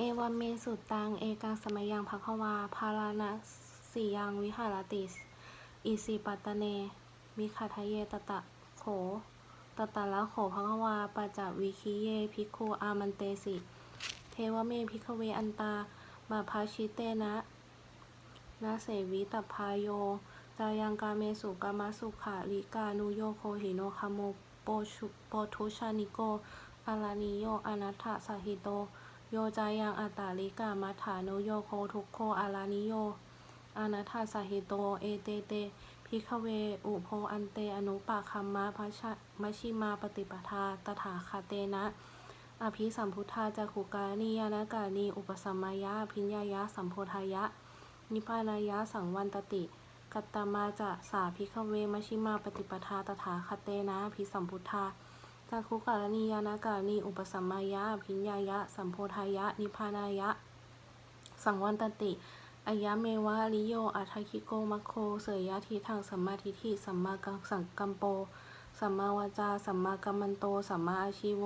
เอวัมเมสุตัง เอกังสมัยยังภควาภาราณสียังวิหารติสอิสิปัตตเน มิขทะเยตตะโขตตะละโขภควาปัจจวิคิเยภิกขุอามันเตสิ เทวเมภิกเวอันตาบาภาชิเตนะนาเสวิตพายโยจายังกาเมสุกามสุขาลิกานุโยโคหิโนคาโมโปชุโปทุชานิโกอาลานิโยอนัตถสหิโต โยจายังอัตตาลิกามัฐานุโยโคทุกโคอาลานิโยอนัตถสหิโต เอเตเตพิกเว อุโพอันเต อนุปาคัมมะพัชมชชิมาปฏิปทา ตถาคาเตนะ อภิสัมพุทธาจักขุกานิยานากานี อุปสัมมายะอภิญญายะ สัมโพธายะ นิพานายะ สังวันตติ กัตตมาจะสาภิกเวมชชิมาปฏิปทา ตถาคตเตนะ อภิสัมพุทธา จักขุกานิยานากานีอุปสัมมายะอภิญญายะ สัมโพธายะ นิพานายะ สังวันตติอายะเมวะลิโยอัทคิโกมัคโค เสยยะทีทางสัมมาทิฏฐิสัมมากสังกัมโป สัมมาวาจา สัมมากัมมันโต สัมมาอาชีโว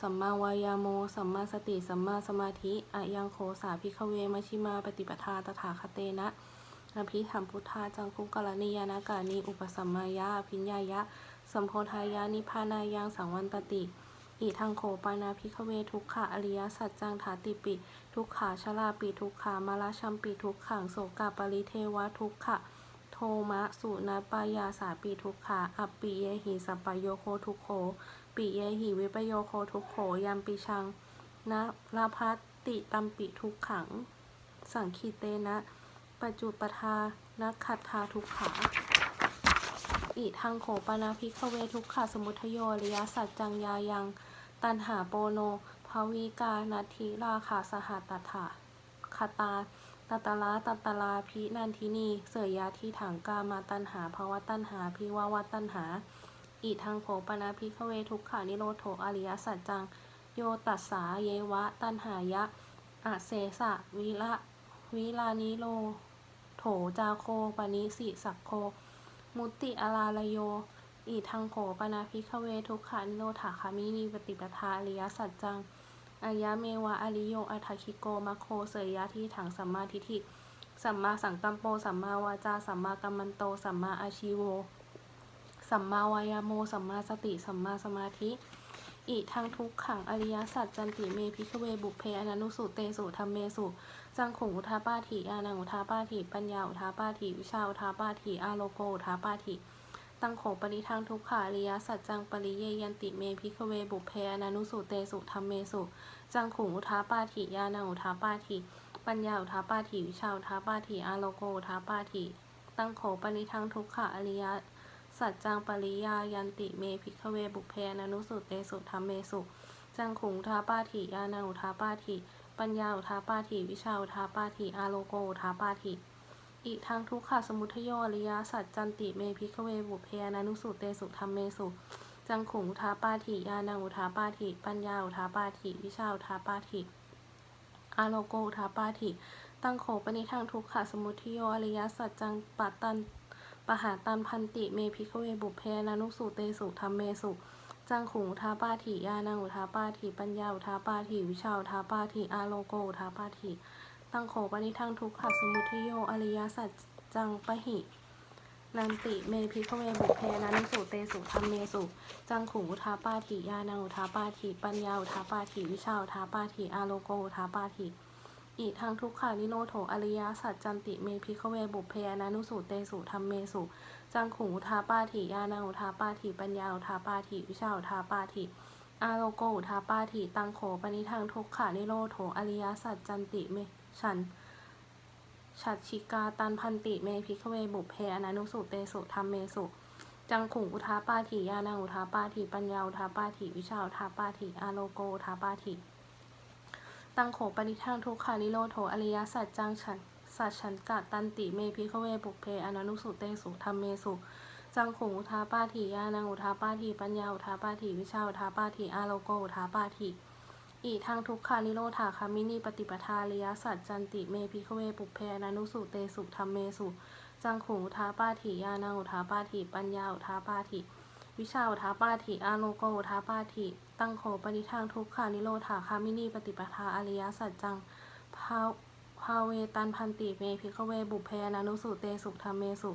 สัมมาวายาโม สัมมาสติ สัมมาสมาธิอะยังโคสาภิกขเวมชชิมาปฏิปทาตถาคเตนะอภิธรรมพุทธาจังคุกรณียานากานีอุปสัมมายะอภิญญายะ สัมโพธายานิพานายังสังวันตติอิทังโขปานาภิกเวทุกขะอริยสัจจังถาติปิ ทุกขาชลาปิทุกขามาลาชัมปิทุกขังโสกาปริเทวะทุกขะ โทมะสุนัปายาสาปิทุกขาอัปปิเยหิสัปปายโยโคทุกโขปิเยหิวิปโยโคทุกโขยัมปิชังนะลาพัตติตัมปิทุกขัง สังคีเตนะ ปัจจุปทานักขัตทาทุกขา อิทังโขปนาภิกขเวทุกขาสมุทโยอริยสัจจังยายัง ตันหาโปโนภวิกานัทธิราคาสหัตถาคตาตตลาตตลาพินันทินีเสยยาที่ถังกามาตันหาภาวะตันหาพิวาวะตันหา อิทังโขปนาภิกขเวทุกขานิโรโถอริยสัจจัง โยตัสสาเยวะ ตันหายะอะเสสะวิละวิลานิโล โถจาโคปนิสิสักโค มุติอาลาลโยอีทังโขปนาภิกเวทุกขานิโรธาคามินีปฏิปทาอริยสัจจังอายะเมวะอริโยอัทคิโกมัคโคเสยยะที่ถังสัมมาทิฏฐิสัมมาสังกัมโปสัมมาวาจาสัมมากัมมันโตสัมมาอาชีโว สัมมาวายาโมสัมมาสติสัมมาสมาธิอิทังทุกขังอริยสัจจันติเมพิกเวบุเพอนันุสุเตสุธรรมเมสุ จังขุงอุทาปาถิอานังอุทาปาถิปัญญาอุทาปาถิวิชาอุทาปาถิอาโลโกอุทาปาถิตังโขปริทังทุกขาอริยสัจจังปริเยยันติเมพิกเวบุเพอนันุสุเตสุธรรมเมสุ จังขุงอุทาปาถิยานังอุทาปาถิปัญญาอุทาปาถิวิชาอุทาปาถิอาโลโกอุทาปาถิตังโขปริทังทุกขาอริยสัจจังปริยายันติเมพิกเวบุเพอนันุสุเตสุธรรมเมสุ จังขุงอุทาปาถิยานังอุทาปาถิ ปัญญาอุทาปาถิวิชาอุทาปาถิอาโลโกอุทาปาถิอิทางทุกขสมุทโยอริยสัจจันติเมพิกเวบุเพนันุสุเตสุธรรมเมสุ จังขุงอุทาปาถิยานังอุทาปาถิปัญญาอุทาปาถิวิชาอุทาปาถิอาโลโกอุทาปาถิตังโขปนิทางทุกขสมุทโยอริยสัจจังปัตตันปหาตันพันติเมพิกเวบุเพนันุสุเตสุธรรมเมสุ จังขุงอุทาปาถิยานังอุทาปาถิปัญญาอุทาปาถิวิชาอุทาปาถิอาโลโกอุทาปาถิตังโขปนิทังทุกขสมุทโยอริยสัจจังปะหินันติเมพิกเวบุเพนันสุเตสุธรรมเมสุ จังขุงอุทาปาถิยานังอุทาปาถิปัญญาอุทาปาถิวิชาอุทาปาถิอาโลโกอุทาปาถิ อิทังทุกขานิโรโถอริยสัจจันติเมพิกเวบุพเพนันุสุเตสุธรรมเมสุ จังขุงอุทาปาถิยานาอุทาปาถิปัญญาอุทาปาถิวิชาอุทาปาถิอาโลโกอุทาปาถิตังโขปนิทังทุกขานิโรโถอริยสัจจันติเมฉันฉัตรชิกาตันพันติเมพิกเวบุพเพอนันุสุเตสุธรรมเมสุ จังขุงอุทาปาถิยานาอุทาปาถิปัญญาอุทาปาถิวิชาอุทาปาถิอาโลโกอุทาปาถิ ตังโขปนิทังทุกขานิโรโถอริยสัจจังฉันสัจฉันกะตันติเมพิกเวบุพเพอนันุสุเตสุธรรมเมสุ จังขงอุทาปาถิยานังอุทาปาถิปัญญาอุทาปาถิวิชาอุทาปาถิอาโลโกอุทาปาถิอีทางทุกขานิโรธาคามินีปฏิปทาริยสัจจันติเมพิกเวปุพเพอนันุสุเตสุธรรมเมสุจังขงอุทาปาถิยานังอุทาปาถิปัญญาอุทาปาถิวิชาอุทาปาถิอาโลโกอุทาปาถิ ตังโขปณิทังทุกขานิโรธาคามินีปฏิปทาอริยสัจจังภาภาเวตันพันติเมพิกเวบุพเพนานุสุเตสุธรรมเมสุ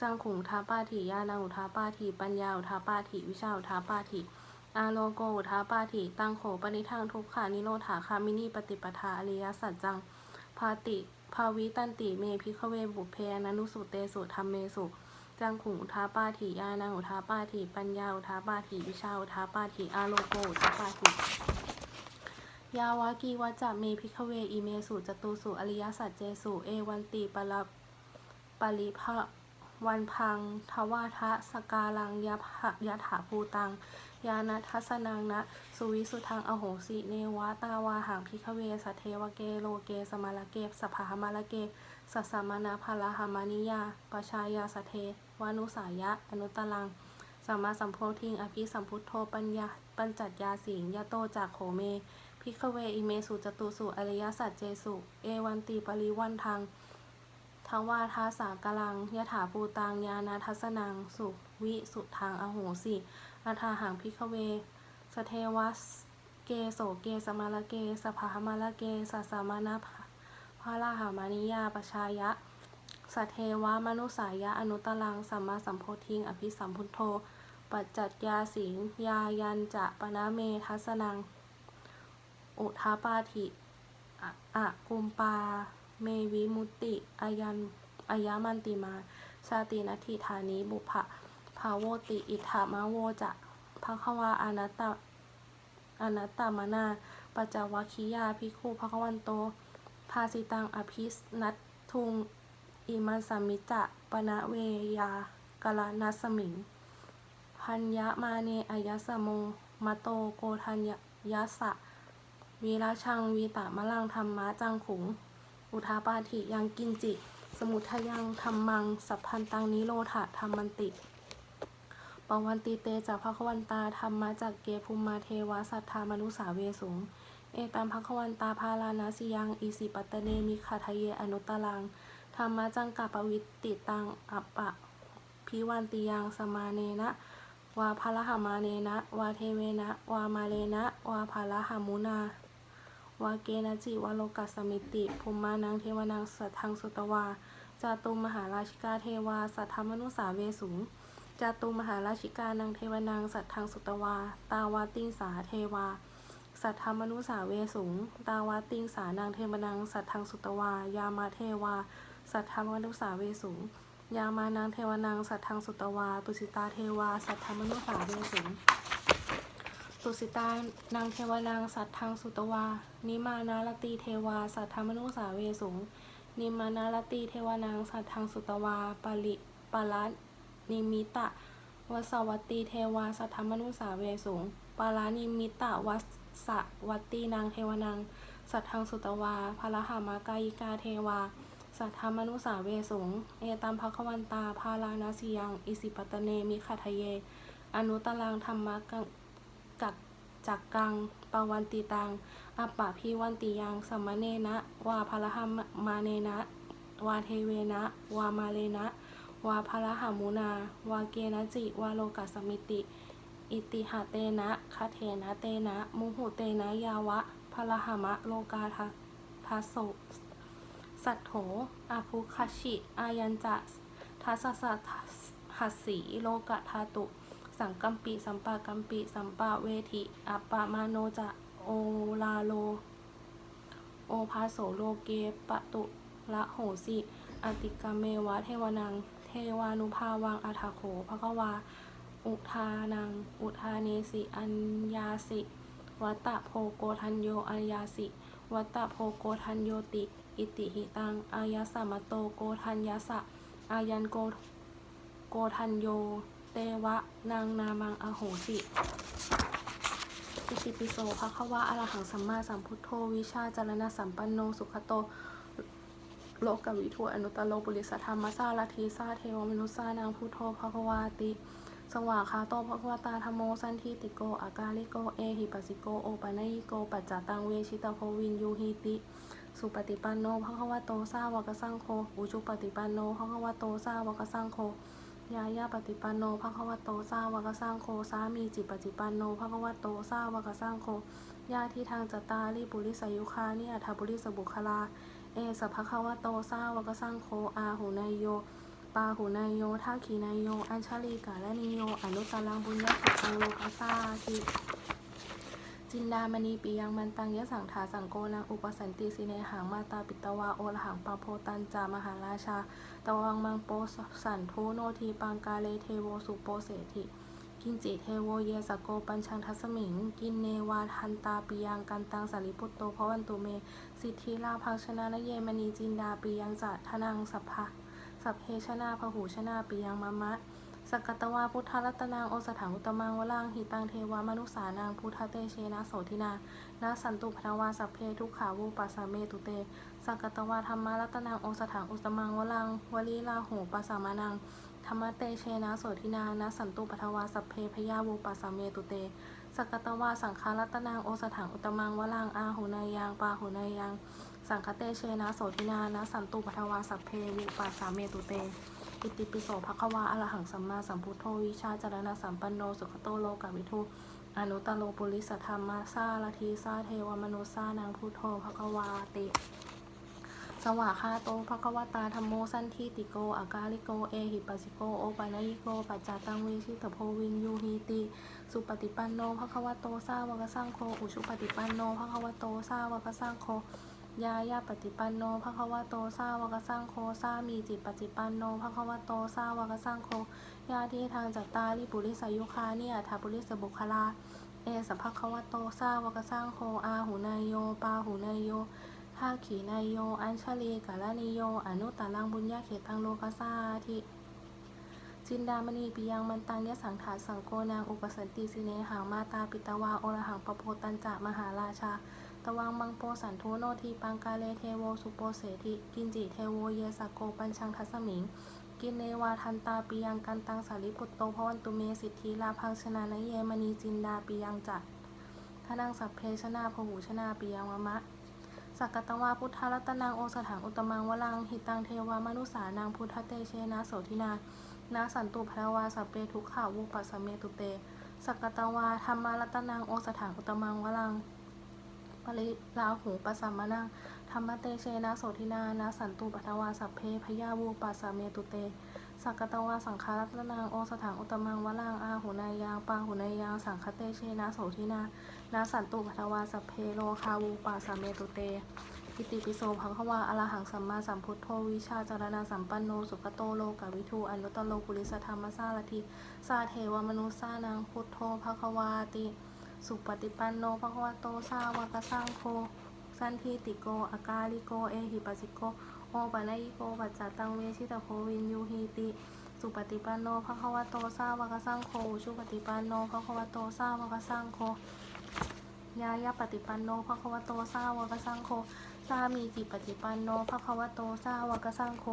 จังขุงทาปาถิยานาอุทาปาถิปัญญาอุทาปาถิวิชาอุทาปาถิอาโลโกอุทาปาถิตังโขปณิทังทุกขานิโรธาคามินีปฏิปทาอริยสัจจังภาติภาวิตันติเมพิกเวบุพเพนานุสุเตสุธรรมเมสุ จังขุงอุทาปาถิยานาอุทาปาถิปัญญาอุทาปาถิวิชาอุทาปาถิอาโลโกอุทาปาถิยาวากีวัจจะเมพิกเวอิเมสุจตุสุอริยสัจเจสุเอวันติปรับปริภะวันพังทวาทะสกาลังยะภะยะถาภูตัง ยานัทัสนังนะ สุวิสุทังอโหสิเนวะตาวาหังพิคเวสเทวเกโลเกสมาลเกสภาหมาลเกสสสมานาภาลหามานิยาปชายาสเท วานุสายะ อนุตลังสัมมาสัมโพธิงอภิสัมพุทโธปัญญาปัญจัดยาสิงยะโตจากโขเมพิกเวอิเมสุจตุสุอริยสัจเจสุ เอวันติปริวันทังทวาทาสากลังยถาภูตังยานาทัสนัง สุวิสุทางอโหสิอาทาหังพิกเว สเทวัสเกโสเกสมาลเกสภามาลเกสัสามานาพาลาหามานิยาปชายะ สเทวามนุสายะอนุตลังสัมมาสัมโพธิง อภิสัมพุทโธ ปัจจัตยาสิงยายันจะปนะเมทัสนัง อุทาปาธิอะกุมปา เมวิมุติอายันอายามันติมา ชาตินัติธานิบุพะภาโวติ อิทธามะโวจะภควาอนัตตาอนัตตามนาปัจจวัคคียาภิกขุภควันโต ภาสิตังอภิสนัตทุง อิมัสมิจะปณะเวยากลนัสมิง พัญญามาเนอายสโมมะโตโกทัญยัสะ วีราชังวีตามะลังธรรมะจังขุง อุทาปาถิยังกินจิ สมุทยังธรรมัง สัพพันตังนิโรธาธรรมันติปวันติเตจากภควันตาธรรมะจากเกภุมมาเทวาสัทธามนุสาเวสุง เอตัมภควันตาพาลานาสิยังอิสิปัตตเนมิคาทะเยอนุตตลัง ธรรมะจังกัปวิตติตังอัปปะพิวันติยังสมาเนนะ วาภาลหามาเนนะ วาเทเวนะ วามาเลนะ วาภาลหามุนาวาเกนจิวาโลกัสสมิติภูมิมานังเทวนังสัทธังสุตวาจาตุมหาราชิกาเทวา สัทธมนุสาเวสุงจาตุมหาราชิกานังเทวนังสัทธังสุตวา ตาวาติงสาเทวา สัทธมนุสาเวสุง ตาวาติงสานังเทวนังสัทธังสุตวา ยามาเทวา สัทธมนุสาเวสุงยามานังเทวานังสัทธังสุตวา ตุสิตาเทวา สัทธมนุสาเวสุงตุสิตานางเทวานางสัตทังสุตวา นิมานาลตีเทวา สัทธมนุสาเวสุงนิมานาลตีเทวานางสัตทังสุตวาปริปารันิมิตะวสวัตตีเทวา สัทธมนุสาเวสุงปารานิมิตะวัสสวัตตีนางเทวานางสัตทังสุตวาภรหามากายิกาเทวา สัทธมนุสาเวสง เอตัมภควันตา พาลานาสิยัง อิสิปตเน มิขัทเย อนุตลังธรรมะกังกักจักกังปวันติตังอัปปะพิวันติยังสัมมเนนะ วาภรหมมาเนนะ วาเทเวนะ วามาเลนะ วาภรหามุนา วาเกนะจิ วาโลกัสมิติ อิติหะเตนะคาเทนะเตนะ มุหุเตนะยาวะภรหมะโลกาทะทัสโส สัทโถอาภุคชิ อายัญจะทัสสะหัสสีโลกะทาตุ สังกัมปิสัมปากัมปิ สัมปะเวทิอัปปมาโนจะโอลาโล โอภาโสโลเกปะตุละโหสิอติกาเมวะเทวนัง เทวานุภาวังอัฏฐโขภควา อุทานัง อุทาเนสิ อัญญาสิ วัตตะโพโกทัญโยอัญญาสิ วัตตะโพโกทัญโยติ อิติหิตัง อายาสมโตโกทัญญาสะ อายันโกโกทัญโย เตวะ นางนามังอโหสิอิติปิโสภะควะอะระหังสัมมาสัมพุทโธวิชาจารณสัมปันโนสุขโตโลกวิทูอนุตตโลปุริสธรรมสาลัทธีสาเทวมนุสานางพุทโธภะควาติ สวากขาโตภะควตาธโมสันทิติโกอากาลิโก เอหิปัสสิโก โอปะนยิโก ปัจจตังเวชิตาโพวินยูหิติ สุปฏิปันโนภะควะโตสาวกสังโฆอุชุปฏิปันโนภะควะโตสาวกสังโฆยายาปฏิปันโนภะควะโตสาวกสังโฆสามีจิปฏิปันโนภะควะโตสาวกสังโฆญาที่ทางจตาริปุริสยุคานิอัฐบุริสบุคลา เอสภะควะโตสาวกสังโฆอาหุนายโย ปาหุนายโยท่าขีนายโย อัญชลีกาและนิโย อนุตตรังบุญญาขังโลกัสสาติ จินดามณีปียังมันตังยะสังถาสังโกนังอุปสันติสิเนหังมาตาปิตวาโอรหังปาโพตันจามหาราชา ตวังมังโปสันทุโนทีปังกาเลเทโวสุโปเสถิกินจิเทโวเยสโกปัญชังทัสมิง กินเนวาทันตาปิยังกันตังสาริปุตโตพระวันตุเม สิทธิลาภังชนะนเยมณีจินดาปิยังจัทนังสัพพะสัพเพชนาพหูชนาปิยังมะมะ สกกตวาพุทธรัตนางโอสถังอุตมังวลังหิตังเทวามนุสานางพุทธเตเชนะโสทินานาสันตุพนวาสัพเพทุกขาวูปัสสะเมตุเตสกกตวาธรรมารัตนางโอสถังอุตมังวลังวลีลาหูปัสสมานังธรรมเตเชนะโสทินานาสันตุปทวาสัพเพพยาวูปัสสะเมตุเตสกกตวาสังฆารัตนางโอสถังอุตมังวลังอาหุนายังปาหุนายังสังคเตเชนะโสทินานาสันตุปทวาสัพเพวิปัสสาเมตุเต อิติปิโสภควาอรหังสัมมาสัมพุทโธวิชาจารณะสัมปันโนสุขโตโลกวิทูอนุตโลปุริสธรรมาสาลทีสาเทวมนุสานังพุทโธภควาติสวาคาโตภควตาธรรมโมสันทิติโกอากาลิโก เอหิปัสิโก โอปานายิโก ปัจจตังเวชิตโพวินยูหีติ สุปฏิปันโนภควโตสาวกสังโฆอุชุปฏิปันโนภควโตสาวกสังโฆ ยายาปฏิปันโนภควโตสาวกสังโฆสามีจิตปฏิปันโนภควโตสาวกสังโฆญาที่ทางจัตตาริปุริสายุคาเนิอัฏฐปุริสบุคลา เอสัพพควโตสาวกสังโฆอาหุนายโยปาหุนายโยท่าขีนายโย อัญชลีกาลนิโย อนุตตรังบุญญาเขตังโลกัสสาธิจินดามณีปิยังมันตังยะสังถาสังโกนางอุปสันติสิเนหังมาตาปิตวาโอรหังปโพตันจะมหาราชา ตวังมังโปสันทุโนทีปังกาเลเทโวสุโปเสธิกินจิเทโวเยสโกปัญชังทัสมิง กินเนวาทันตาปิยังกันตังสาริปุตโตพวันตุเมสิทธิลาพังชนะนเยมณีจินดาปิยังจัดทนังสัพเพชนาพหูชนาปิยังมะมะสักกตวาพุทธรัตนางโอสถังอุตมังวลังหิตังเทวามนุสานางพุทธเตเชนะโสทินานาสันตุภวาสัพเพทุกขาวุปัสเมตุเต สักกตวาธรรมารัตนางโอสถังอุตมังวลัง ปริลาหูปัสสามานังธรรมเตเชนะโสทินานาสันตุปัทวาสัพเพพยาวูปัสสาเมตุเตสักกตวาสังคารัตนางโอสถังอุตมังวะลังอาหุนายางปาหุนายางสังคเตเชนะโสทินานาสันตุปัทวาสัพเพโลคาวูปัสสาเมตุเตอิติปิโสภังควาอรหังสัมมาสัมพุทโธวิชาจารณะสัมปันโนสุขโตโลกวิทูอนุตตโลปุริสธรรมสารทิ สาเทวมนุสานังพุทโธภควาติ สุปฏิปันโนภควโตสาวกสังโฆสันทิติโกอากาลิโก เอหิปัสสิโก โอปะนยิโกปัจจตังเวชิตโพวินยูหีติสุปฏิปันโนภควโตสาวกสังโฆชุปฏิปันโนภควโตสาวกสังโฆยายาปฏิปันโนภควโตสาวกสังโฆสามีจิปฏิปันโนภควโตสาวกสังโฆ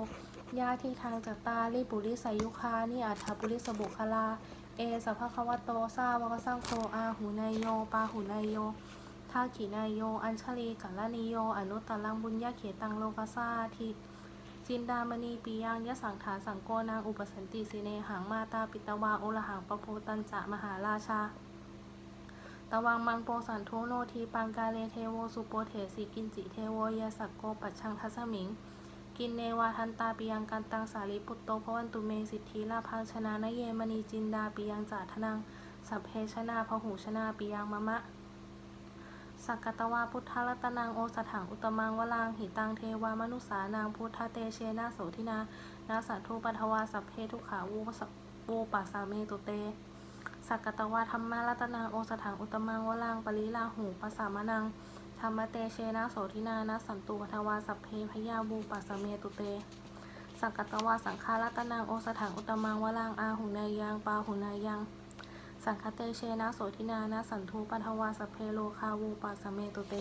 ญาที่ทางจัตตาริปุริสายุคานิอัฏฐปุริสบุคลา เอสัพพะคะวะโตสาวกสังโฆอาหูนายโยปาหูนายโยทาขีนายโย อัญชลีกัลนิโย อนุตตรังบุญญาเขตังโลกัสสาทิจินดามณีปียังยะสังถาสังโกนางอุปสันติสิเนหังมาตาปิตวาโอรหังปโพตันจะมหาราชา ตวังมังโปสันโทโนทีปังกาเลเทโวสุโปเทสิกินจิเทโวเยสักโกปัชังทัสมิง กินเนวาทันตาปิยังกันตังสาริปุตโตพวันตุเมสิทธิลาพังชนะนเยมณีจินดาปิยังจาทนังสัพเพชนาพหูชนาปิยังมะมะสักกตวาพุทธรัตนังโอสถังอุตมังวลังหิตังเทวามนุสานางพุทธเตเชนะโสทินานาสัตถุปัทวาสัพเพทุขาวูสวูปัสสาเมตุเตสักกตวาธรรมารัตนังโอสถังอุตมังวลังปริลาหูปัสสามนัง ธรรมเตเชนะโสทินานาสันตุปัทวาสัพเพพยาบูปัสเมตุเต สักกตวาสังฆารัตนังโอสถังอุตมังวลังอาหุนายังปาหุนายังสังคเตเชนะโสทินานาสันทุปัทวาสพเพโลคาวูปัสเมตุเต